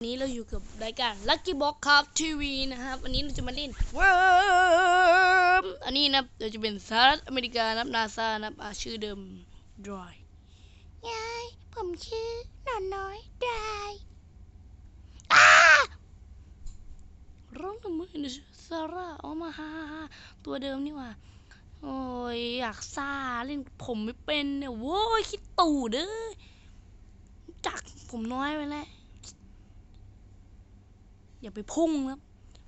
ันนี้เราอยู่กับรายการ Lucky Box ครับทีวีนะครับวันนี้เราจะมาเล่นเวิร์อันนี้นะเราจะเป็นสหรัฐอเมริกานะนาซานะอาชื่อเดิมดรายยายผมชื่อนอนน้อยดรายร้องทำไมนะซาร่าออมาฮ่าตัวเดิมนี่ว่าโอ้ยอยากซาเล่นผมไม่เป็นเนี่ยโว้ยคิดตู่เด้อจักผมน้อยไปแล้ว อย่าไปพุ่งครับ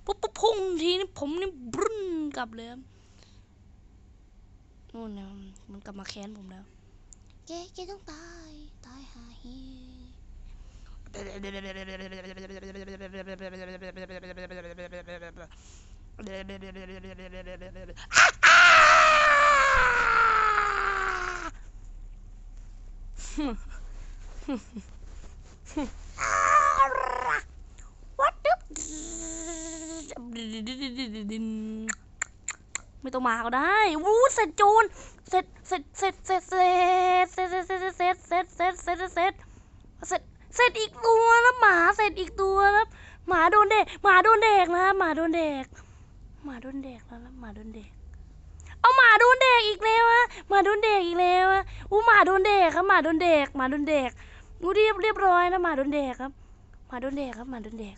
ปุ๊บปุ๊บพุ่งทีนี่ผมนี่บรุนกลับเลยนู่นนะมันกลับมาแค้นผมแล้วเจ๊เจ๊ต้องตายตายหาฮีฮึ ไม่ต้องมาก็ได้วู้เสร็จจูน เสร็จ เสร็จ เสร็จ เสร็จ เสร็จ เสร็จ เสร็จ เสร็จ เสร็จ เสร็จ เสร็จ เสร็จ เสร็จ เสร็จอีกตัวแล้วหมาเสร็จอีกตัวแล้วหมาโดนเด็ก หมาโดนเด็กนะหมาโดนเด็ก หมาโดนเด็กแล้วหมาโดนเด็ก เอาหมาโดนเด็กอีกแล้วอะหมาโดนเด็กอีกแล้วอะอู้หมาโดนเด็กครับหมาโดนเด็ก หมาโดนเด็กอู้เรียบเรียบร้อยนะหมาโดนเด็กครับ หมาโดนเด็กครับหมาโดนเด็ก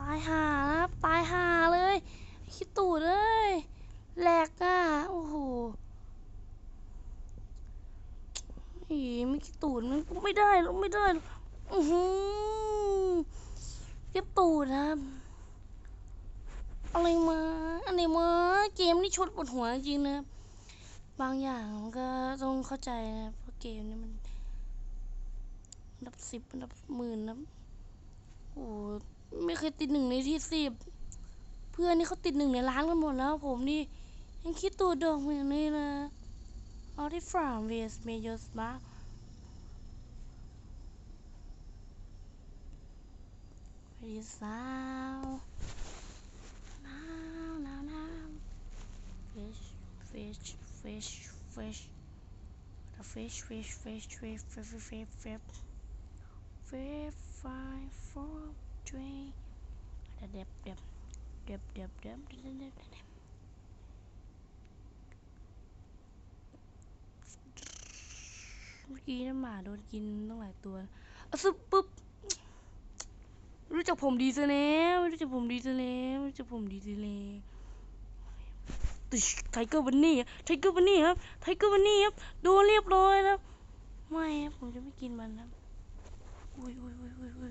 ตายห่าครับตายห่าเลยคิดตูดเลยแหลกอะโอ้โหอีไม่คิดตูดมันไม่ได้หรอกไม่ได้หรอกอือหือเก็บตูดครับอะไรมาอะไรมาเกมนี่ชดปวดหัวจริงนะบางอย่างก็ต้องเข้าใจนะเพราะเกมนี่มันอันดับสิบอันดับหมื่นนะโอ้โห ไม่เคยติดหนึ่งในที่สิบเพื่อนนี่เขาติดหนึ่งในล้านกันหมดแล้ว ผมนี่ยังคิดตัวดอกเหมือนนี้นะเอาที่ฟรามเวสเมยสมาไปดีสาว now, now, now. Fish, fish, fish, fish. The fish, fish, fish, fish, fish, fish, fish, fish. Five, five, ช่วยเด็บเด็บเดบเดบเดบเดบเดบเมื่อกี้น้ำหมาโดนกินตั้งหลายตัวอะซึบปุ๊บรู้จักผมดีซะแล้วรู้จักผมดีซะแล้วรู้จักผมดีซะแล้วไทเกอร์บันนี่ไทเกอร์บันนี่ครับไทเกอร์บันนี่ครับโดนเรียบร้อยแล้วไม่ครับผมจะไม่กินมันครับอุ้ยอุ้ยอุ้ยอุ้ย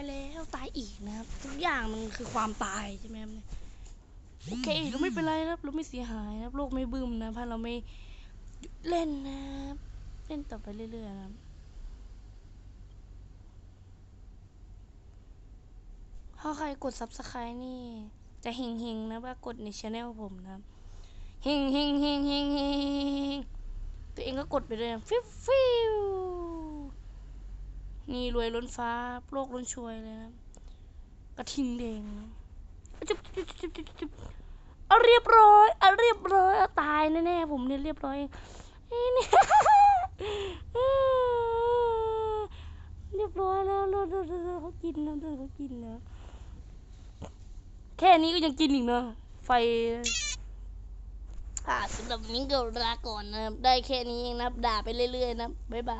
ายแล้วตายอีกนะครับ ทุกอย่างมันคือความตายใช่ไหมครับเนี่ยโอเคเราไม่เป็นไรนะครับเราไม่เสียหายนะครับโลกไม่บึ้มนะถ้าเราไม่เล่นนะครับเล่นต่อไปเรื่อยๆนะครับถ้าใครกด subscribe นี่ จะเฮงๆนะว่ากดในช anel ผมนะครับเฮงเฮงเฮงเฮงเฮงก็กดไปเลยฟิวฟิว นี่รวยล้นฟ้าโลกล้นช่วยเลยนะกระทิงแดงจุ๊บจุ๊บจุ๊บจุ๊บจุ๊บเอาเรียบร้อยเอาเรียบร้อยเอาตายแน่ๆผมเนี่ยเรียบร้อยเองนี่นี่เรียบร้อยแล้วเลิศเลิศเลิศเขากินแล้วเขากินแล้วแค่นี้ก็ยังกินอีกเนอะไฟค่ะสำหรับนี้ก็ลาก่อนนะครับได้แค่นี้เองนะครับด่าไปเรื่อยๆนะบ๊ายบาย